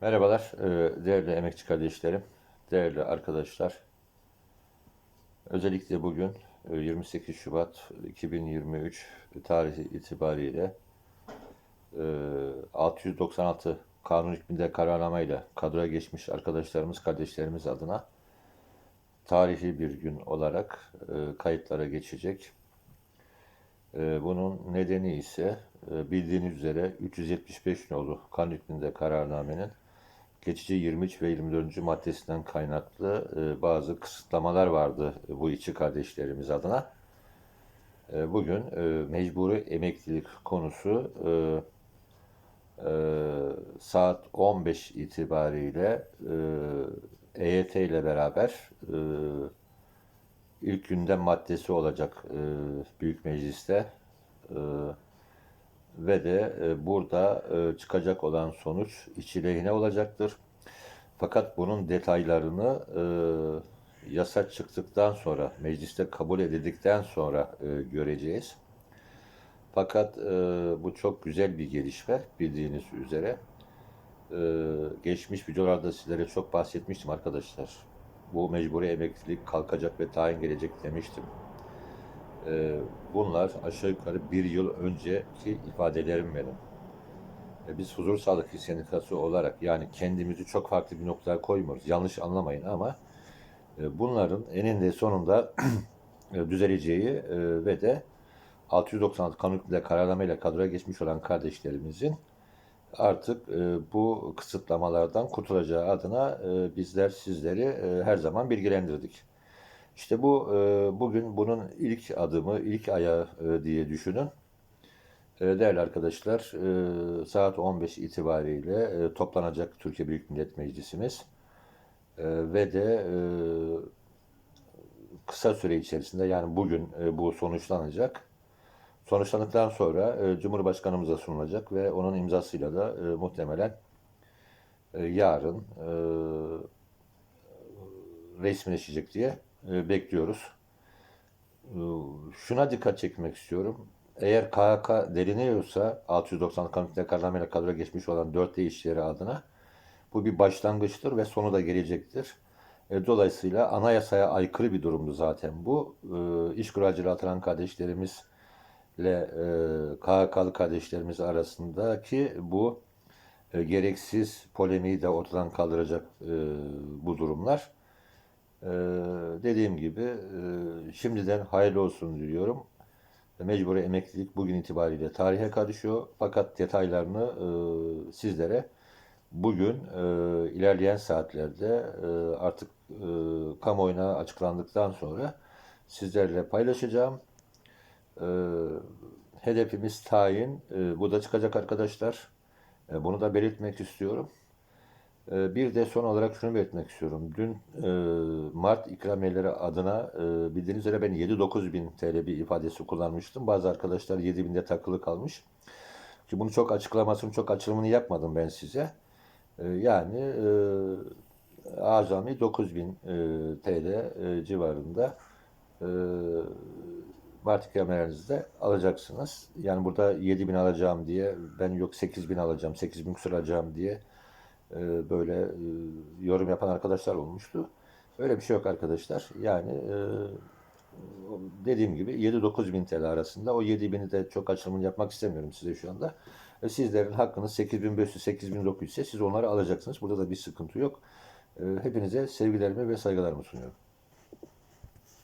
Merhabalar, e, değerli emekçi kardeşlerim, değerli arkadaşlar. Özellikle bugün e, 28 Şubat 2023 tarihi itibariyle e, 696 kanun hükmünde kararnamayla kadroya geçmiş arkadaşlarımız, kardeşlerimiz adına tarihi bir gün olarak e, kayıtlara geçecek. E, Bunun nedeni ise e, bildiğiniz üzere 375 nolu kanun hükmünde kararnamenin geçici 23 ve 24. maddesinden kaynaklı e, bazı kısıtlamalar vardı e, bu içi kardeşlerimiz adına. E, Bugün mecburi emeklilik konusu saat 15 itibariyle EYT ile beraber ilk gündem maddesi olacak e, Büyük Meclis'te. Ve de e, burada e, çıkacak olan sonuç içi lehine olacaktır. Fakat bunun detaylarını e, yasa çıktıktan sonra, mecliste kabul edildikten sonra göreceğiz. Fakat bu çok güzel bir gelişme bildiğiniz üzere. Geçmiş videolarda sizlere çok bahsetmiştim arkadaşlar. Bu mecburi emeklilik kalkacak ve tayin gelecek demiştim. Ee, bunlar aşağı yukarı bir yıl önceki ifadelerim benim. E, Biz Huzur Sağlık Sendikası olarak yani kendimizi çok farklı bir noktaya koymuyoruz. Yanlış anlamayın ama e, bunların eninde sonunda e, düzeleceği e, ve de 696 kanun hükmünde kararnameyle kadroya geçmiş olan kardeşlerimizin artık e, bu kısıtlamalardan kurtulacağı adına e, bizler sizleri e, her zaman bilgilendirdik. İşte bu e, bugün bunun ilk adımı, ilk ayağı e, diye düşünün. E, Değerli arkadaşlar, e, saat 15 itibariyle e, toplanacak Türkiye Büyük Millet Meclisimiz E, ve de e, kısa süre içerisinde yani bugün e, bu sonuçlanacak. Sonuçlandıktan sonra e, Cumhurbaşkanımıza sunulacak ve onun imzasıyla da e, muhtemelen e, yarın e, resmileşecek diye bekliyoruz. E, Şuna dikkat çekmek istiyorum. Eğer KHK deliniyorsa 690 kanun kararnameyle kadroya geçmiş olan 4 işleri adına bu bir başlangıçtır ve sonu da gelecektir. E, Dolayısıyla anayasaya aykırı bir durumdu zaten bu. E, İş kuracılığı atılan kardeşlerimizle e, KHK'lı kardeşlerimiz arasındaki bu e, gereksiz polemiği de ortadan kaldıracak e, bu durumlar. Ee, dediğim gibi e, şimdiden hayırlı olsun diliyorum. Mecburi emeklilik bugün itibariyle tarihe karışıyor. Fakat detaylarını e, sizlere bugün e, ilerleyen saatlerde e, artık e, kamuoyuna açıklandıktan sonra sizlerle paylaşacağım. E, hedefimiz tayin. E, bu da çıkacak arkadaşlar. E, bunu da belirtmek istiyorum. Ee, Bir de son olarak şunu belirtmek istiyorum. Dün e, Mart ikramiyeleri adına e, bildiğiniz üzere ben 7-9 bin TL bir ifadesi kullanmıştım. Bazı arkadaşlar 7 binde takılı kalmış. Ki bunu çok açıklamasını, çok açılımını yapmadım ben size. E, yani e, azami 9 bin TL civarında Mart ikramiyelerinizi alacaksınız. Yani burada 7 bin alacağım diye ben yok 8 bin alacağım, 8 bin küsur alacağım diye e, böyle e, yorum yapan arkadaşlar olmuştu. Öyle bir şey yok arkadaşlar. Yani e, dediğim gibi 7-9 bin TL arasında. O 7 bini de çok açılımını yapmak istemiyorum size şu anda. Sizlerin hakkınız 8500, 8900 ise siz onları alacaksınız. Burada da bir sıkıntı yok. Hepinize sevgilerimi ve saygılarımı sunuyorum.